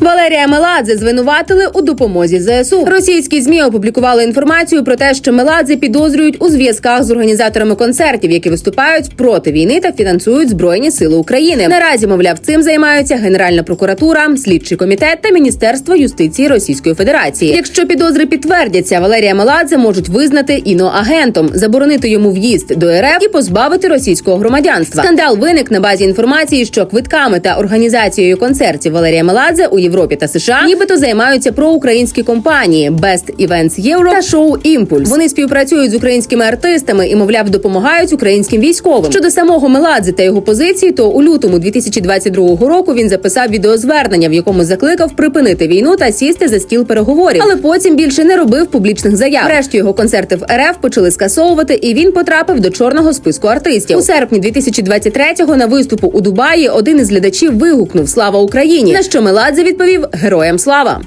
Валерія Меладзе звинуватили у допомозі ЗСУ. Російські змі опублікували інформацію про те, що Меладзе підозрюють у зв'язках з організаторами концертів, які виступають проти війни та фінансують збройні сили України. Наразі, мовляв, цим займаються Генеральна прокуратура, слідчий комітет та Міністерство юстиції Російської Федерації. Якщо підозри підтвердяться, Валерія Меладзе можуть визнати іноагентом, заборонити йому в'їзд до РФ і позбавити російського громадянства. Скандал виник на базі інформації, що квитками та організацією концертів Валерія Меладзе у Європі та США нібито займаються проукраїнські компанії Best Events Europe та шоу Імпульс. Вони співпрацюють з українськими артистами і, мовляв, допомагають українським військовим. Щодо самого Меладзе та його позиції, то у лютому 2022 року він записав відеозвернення, в якому закликав припинити війну та сісти за стіл переговорів. Але потім більше не робив публічних заяв. Врешті його концерти в РФ почали скасовувати, і він потрапив до чорного списку артистів. У серпні 2023-го на виступу у Дубаї один із глядачів вигукнув Слава Україні! На що Меладзе відповів Героям слава.